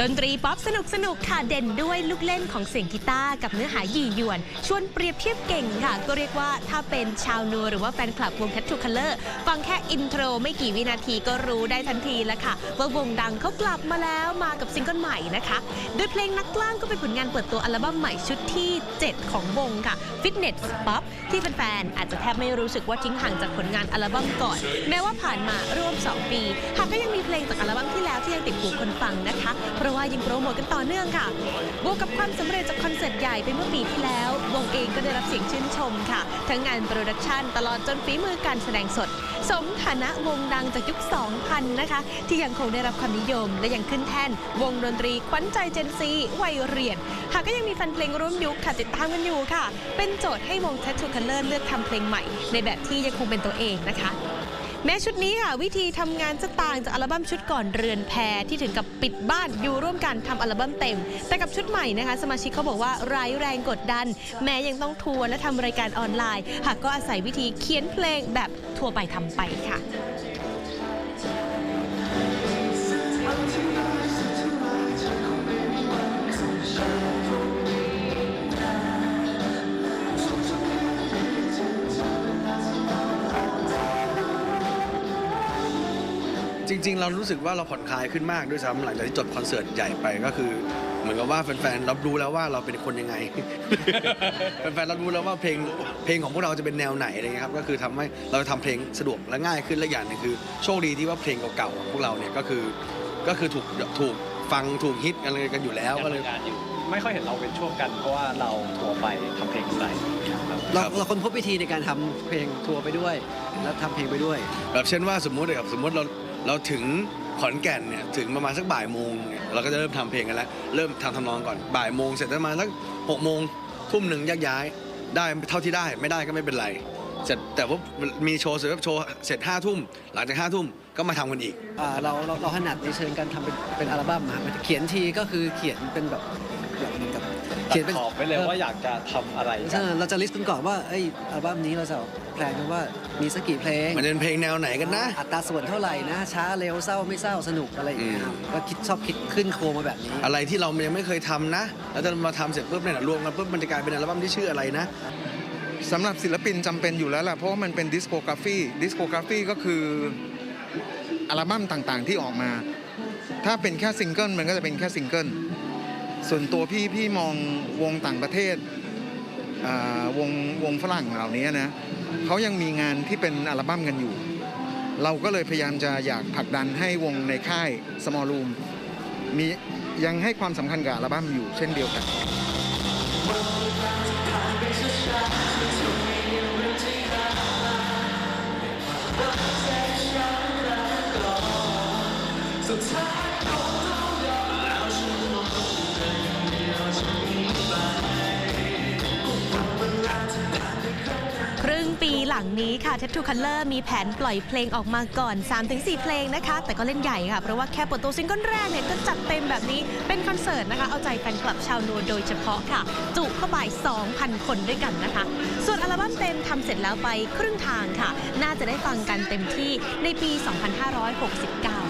ดนตรีป๊อปสนุกสนุกๆค่ะเด่นด้วยลูกเล่นของเสียงกีตาร์กับเนื้อหาหยี่หยวน ชวนเปรียบเทียบเก่งค่ะ ก็เรียกว่าถ้าเป็นชาวนัวหรือว่าแฟนคลับวง Tattoo Color ฟังแค่อินโทรไม่กี่วินาทีก็รู้ได้ทันทีแล้วค่ะ ว่าวงดังเขากลับมาแล้วมากับซิงเกิลใหม่นะคะ โดยเพลงนักกล้ามก็เป็นผลงานเปิดตัวอัลบั้มใหม่ชุดที่ 7 ของวงค่ะ Fitness Pop ที่แฟนๆอาจจะแทบไม่รู้สึกว่าทิ้งห่างจากผลงานอัลบั้มก่อน แม้ว่าผ่านมาร่วม 2 ปีหากก็ยังมีเพลงจากอัลบั้มที่แล้วที่ยังติดหูคนฟังนะคะเพราราะว่ายังโปรโมทกันต่อเนื่องค่ะ บวกกับความสำเร็จจากคอนเสิร์ตใหญ่ไปเมื่อปีที่แล้ว วงเองก็ได้รับเสียงชื่นชมค่ะ ทั้งงานโปรดักชันตลอดจนฝีมือการแสดงสด สมฐานะวงดังจากยุค 2000 นะคะ ที่ยังคงได้รับความนิยม และยังขึ้นแท่น วงดนตรีขวัญใจเจนซีวัยเรียน หากก็ยังมีแฟนเพลงร่วมยุคค่ะติดตามกันอยู่ค่ะ เป็นโจทย์ให้วง Tattoo Color เลือกทำเพลงใหม่ ในแบบที่ยังคงเป็นตัวเองนะคะ แม้ชุดนี้ค่ะ วิธีทำงานจะต่างจากอัลบั้มชุดก่อนเรือนแพที่ถึงกับปิดบ้านอยู่ร่วมกันทำอัลบั้มเต็ม แต่กับชุดใหม่นะคะ สมาชิกเขาบอกว่าไร้แรงกดดัน แม้ยังต้องทัวร์และทำรายการออนไลน์ หากก็อาศัยวิธีเขียนเพลงแบบทัวร์ไปทำไปค่ะ จริง ๆ เรารู้สึกว่าเราผ่อนคลายขึ้นมากด้วยซ้ำหลังจากที่จบคอนเสิร์ตใหญ่ไปก็คือ เหมือนกับว่าแฟนๆรับรู้แล้วว่าเราเป็นคนยังไง แฟนๆรับรู้แล้วว่าเพลงเพลงของพวกเราจะเป็นแนวไหนอะไรเงี้ยครับก็คือทำให้เราทำเพลงสะดวกและง่ายขึ้นและอย่างหนึงคือ โชคดีที่ว่าเพลงเก่าๆของพวกเราเนี่ยก็คือ ก็คือถูกถูกฟังถูกฮิตอะไรกันอยู่แล้วก็เลยงทำงานอยู่ไม่ค่อยเห็นเราเป็นช่วงกัน เพราะว่าเราทัวร์ไปทำเพลงใส่ครับเราเราคนพบวิธีในการทำเพลงทัวร์ไปด้วย แล้วทำเพลงไปด้วย แบบเช่นว่าสมมุติเลยครับสมมติเรา เราถึงขอนแก่นเนี่ยถึงประมาณสักบ่ายโมงเนี่ยเราก็จะเริ่มทำเพลงกันแล้วเริ่มทำทำนองก่อนบ่ายโมงเสร็จประมาณสักหกโมงทุ่มหนึ่งแยกย้ายได้เท่าที่ได้ไม่ได้ก็ไม่เป็นไรเสร็จแต่ว่ามีโชว์เสร็จแล้วโชว์เสร็จห้าทุ่มหลังจากห้าทุ่มก็มาทำกันอีกเราเราเราถนัดในเชิงการทำเป็นเป็นอัลบั้มอะเขียนทีก็คือเขียนเป็นแบบแบบเหมือนกับ เขียดนเป็นขอบไปเลยว่าอยากจะทำอะไรกัใช่นเราจะลิสต์กันก่อนว่าเอ้ยอัลบั้มนี้เราจะแพลนกันว่ามีสักกี่เพลงมันจะเป็นเพลงแนวไหนกันนะ อัตราส่วนเท่าไหร่นะ ช้าเร็วเศร้าไม่เศร้าสนุกอะไรอย่างเงี้ยครับก็คิดชอบคิดขึ้นโครงมาแบบนี้ อะไรที่เรายังไม่เคยทำนะ แล้วจะมาทำเสร็จปุ๊บเนี่ยรวมกันปุ๊บมันจะกลายเป็นอัลบั้มที่ชื่ออะไรนะสำหรับศิลปินจำเป็นอยู่แล้วล่ะเพราะว่ามันเป็นดิสโ o กราฟีดิสโ o กราฟีก็คืออัลบั้มต่างๆที่ออกมา ถ้าเป็นแค่ซิงเกิลมันก็จะเป็นแค่ซิงเกิล ส่วนตัวพี่พี่มองวงต่างประเทศอ่าวงวงฝรั่งเหล่านี้นะเขายังมีงานที่เป็นอัลบั้มกันอยู่ เราก็เลยพยายามจะอยากผลักดันให้วงในค่าย small room มียังให้ความสำคัญกับอัลบั้มอยู่เช่นเดียวกันค หลังนี้ค่ะเทปทูคัลเลอร์มีแผนปล่อยเพลงออกมาก่อน 3-4 เพลงนะคะ แต่ก็เล่นใหญ่ค่ะ เพราะว่าแค่เปิดตัวซิงเกิลแรกเนี่ยก็จัดเต็มแบบนี้เป็นคอนเสิร์ตนะคะ เอาใจแฟนคลับชาวนัวโดยเฉพาะค่ะ จุเข้าไป 2,000 คนด้วยกันนะคะ ส่วนอัลบั้มเต็มทำเสร็จแล้วไปครึ่งทางค่ะ น่าจะได้ฟังกันเต็มที่ในปี 2569